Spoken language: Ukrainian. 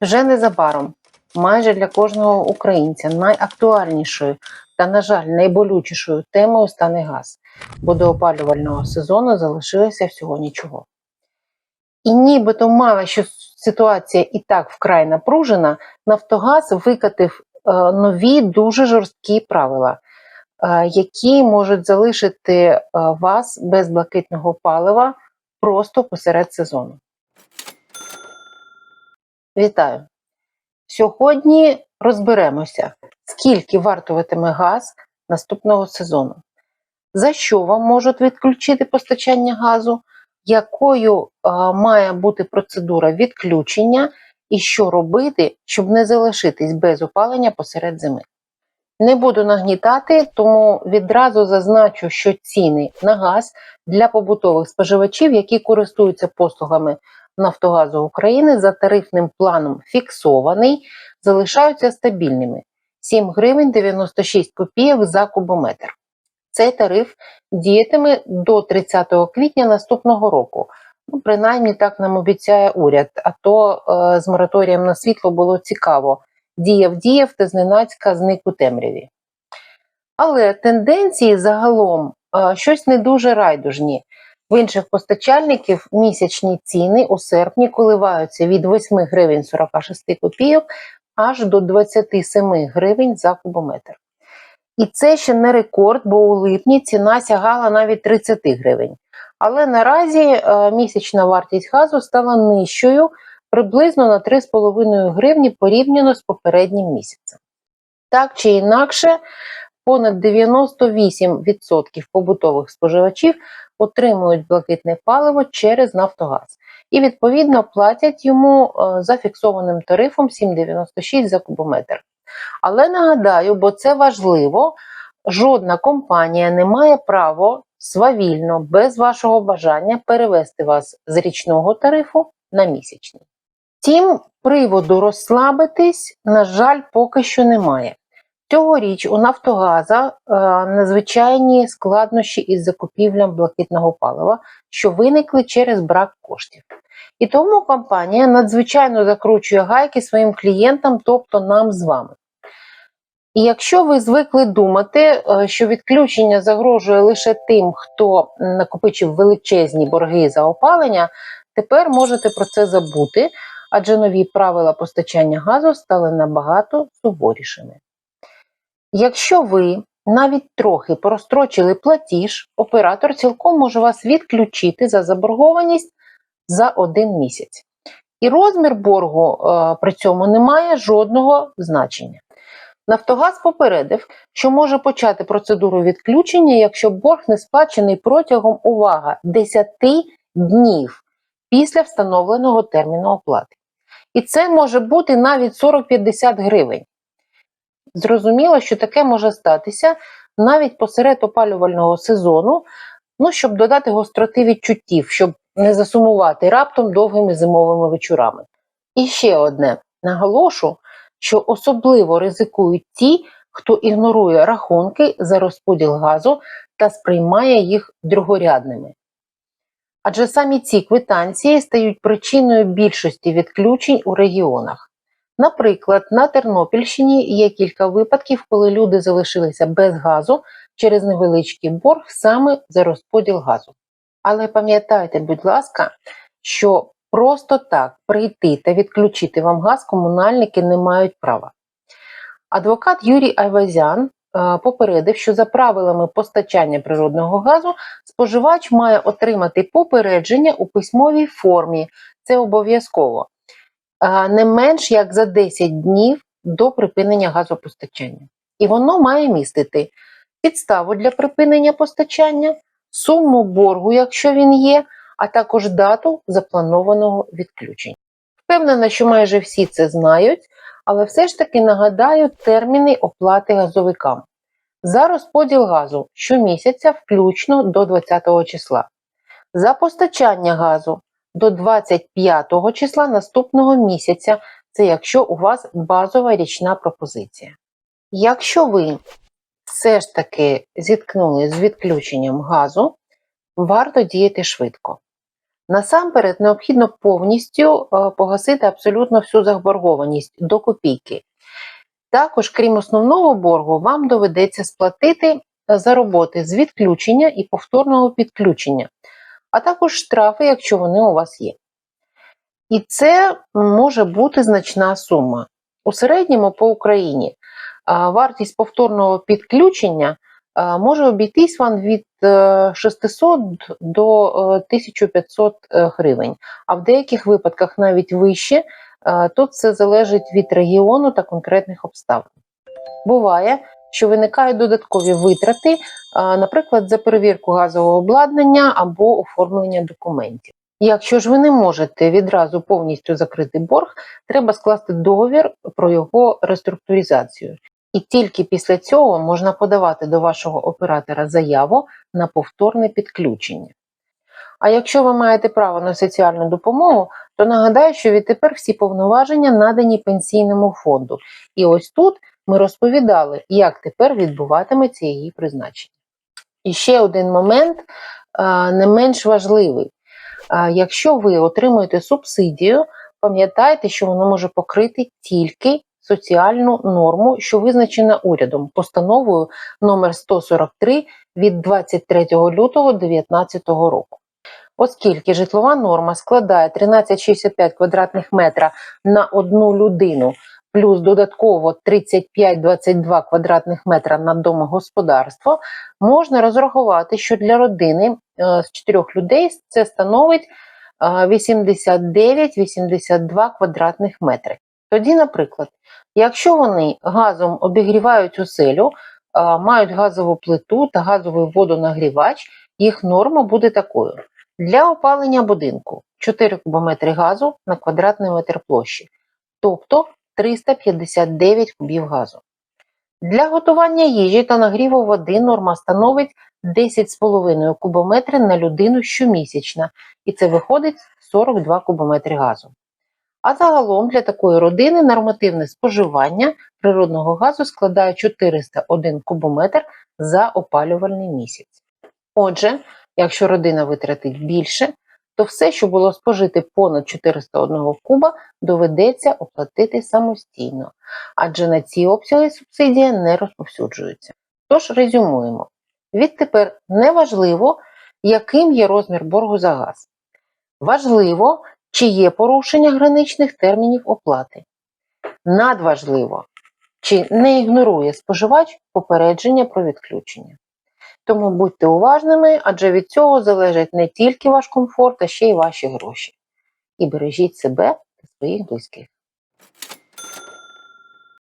Вже незабаром, майже для кожного українця, найактуальнішою та, на жаль, найболючішою темою стане газ, бо до опалювального сезону залишилося всього нічого. І нібито мало що ситуація і так вкрай напружена, Нафтогаз викатив е, нові дуже жорсткі правила, е, які можуть залишити е, вас без блакитного палива просто посеред сезону. Вітаю! Сьогодні розберемося, скільки вартуватиме газ наступного сезону, за що вам можуть відключити постачання газу, якою е, має бути процедура відключення і що робити, щоб не залишитись без опалення посеред зими. Не буду нагнітати, тому відразу зазначу, що ціни на газ для побутових споживачів, які користуються послугами Нафтогазу України за тарифним планом фіксований, залишаються стабільними 7 гривень 96 копійок за кубометр. Цей тариф діятиме до 30 квітня наступного року. Ну, принаймні так нам обіцяє уряд. А то е, з мораторієм на світло було цікаво. Діяв діяв та зненацька зник у темряві. Але тенденції загалом е, щось не дуже райдужні. В інших постачальників місячні ціни у серпні коливаються від 8 гривень 46 копійок аж до 27 гривень за кубометр. І це ще не рекорд, бо у липні ціна сягала навіть 30 гривень. Але наразі е, місячна вартість газу стала нижчою приблизно на 3,5 гривні порівняно з попереднім місяцем. Так чи інакше, понад 98% побутових споживачів отримують блакитне паливо через Нафтогаз і відповідно платять йому е, за фіксованим тарифом 7,96 за кубометр. Але нагадаю, бо це важливо, жодна компанія не має права свавільно, без вашого бажання перевести вас з річного тарифу на місячний. Втім, приводу розслабитись, на жаль, поки що немає. Цьогоріч у Нафтогаза е, надзвичайні складнощі із закупівлям блакитного палива, що виникли через брак коштів. І тому компанія надзвичайно закручує гайки своїм клієнтам, тобто нам з вами. І якщо ви звикли думати, е, що відключення загрожує лише тим, хто накопичив величезні борги за опалення, тепер можете про це забути, адже нові правила постачання газу стали набагато суворішими. Якщо ви навіть трохи прострочили платіж, оператор цілком може вас відключити за заборгованість за один місяць. І розмір боргу е, при цьому не має жодного значення. Нафтогаз попередив, що може почати процедуру відключення, якщо борг не сплачений протягом увага 10 днів після встановленого терміну оплати. І це може бути навіть 40-50 гривень. Зрозуміло, що таке може статися навіть посеред опалювального сезону, ну, щоб додати гостроти відчуттів, щоб не засумувати раптом довгими зимовими вечорами. І ще одне: наголошу, що особливо ризикують ті, хто ігнорує рахунки за розподіл газу та сприймає їх другорядними. Адже самі ці квитанції стають причиною більшості відключень у регіонах. Наприклад, на Тернопільщині є кілька випадків, коли люди залишилися без газу через невеличкий борг саме за розподіл газу. Але пам'ятайте, будь ласка, що просто так прийти та відключити вам газ комунальники не мають права. Адвокат Юрій Айвазян е, попередив, що за правилами постачання природного газу споживач має отримати попередження у письмовій формі. Це обов'язково не менш як за 10 днів до припинення газопостачання. І воно має містити підставу для припинення постачання, суму боргу, якщо він є, а також дату запланованого відключення. Впевнена, що майже всі це знають, але все ж таки нагадаю терміни оплати газовикам. За розподіл газу щомісяця включно до 20 числа. За постачання газу до 25 числа наступного місяця, це якщо у вас базова річна пропозиція. Якщо ви все ж таки зіткнули з відключенням газу, варто діяти швидко. Насамперед необхідно повністю е, погасити абсолютно всю заборгованість до копійки. Також, крім основного боргу, вам доведеться сплатити е, за роботи з відключення і повторного підключення, а також штрафи, якщо вони у вас є. І це може бути значна сума. У середньому по Україні вартість повторного підключення може обійтись вам від е, 600 до е, 1500 е, гривень, а в деяких випадках навіть вище. Е, Тут це залежить від регіону та конкретних обставин. Буває, що виникають додаткові витрати, наприклад, за перевірку газового обладнання або оформлення документів. Якщо ж ви не можете відразу повністю закрити борг, треба скласти договір про його реструктуризацію. І тільки після цього можна подавати до вашого оператора заяву на повторне підключення. А якщо ви маєте право на соціальну допомогу, то нагадаю, що відтепер всі повноваження надані пенсійному фонду. І ось тут ми розповідали, як тепер відбуватиметься її призначення. І ще один момент не менш важливий. Якщо ви отримуєте субсидію, пам'ятайте, що вона може покрити тільки соціальну норму, що визначена урядом постановою номер 143 від 23 лютого 2019 року. Оскільки житлова норма складає 13,65 квадратних метра на одну людину, плюс додатково 35-22 квадратних метра на домогосподарство, можна розрахувати, що для родини е, з 4 людей це становить е, 89-82 квадратних метри. Тоді, наприклад, якщо вони газом обігрівають оселю, е, мають газову плиту та газовий водонагрівач, їх норма буде такою. Для опалення будинку 4 кубометри газу на квадратний метр площі, тобто 359 кубів газу. Для готування їжі та нагріву води норма становить 10,5 кубометри на людину щомісячно, і це виходить 42 кубометри газу. А загалом для такої родини нормативне споживання природного газу складає 401 кубометр за опалювальний місяць. Отже, якщо родина витратить більше, то все, що було спожити понад 401 куба, доведеться оплатити самостійно, адже на ці обсяги субсидія не розповсюджується. Тож резюмуємо: відтепер неважливо, яким є розмір боргу за газ. Важливо, чи є порушення граничних термінів оплати. Надважливо, чи не ігнорує споживач попередження про відключення. Тому будьте уважними, адже від цього залежить не тільки ваш комфорт, а ще й ваші гроші. І бережіть себе та своїх близьких.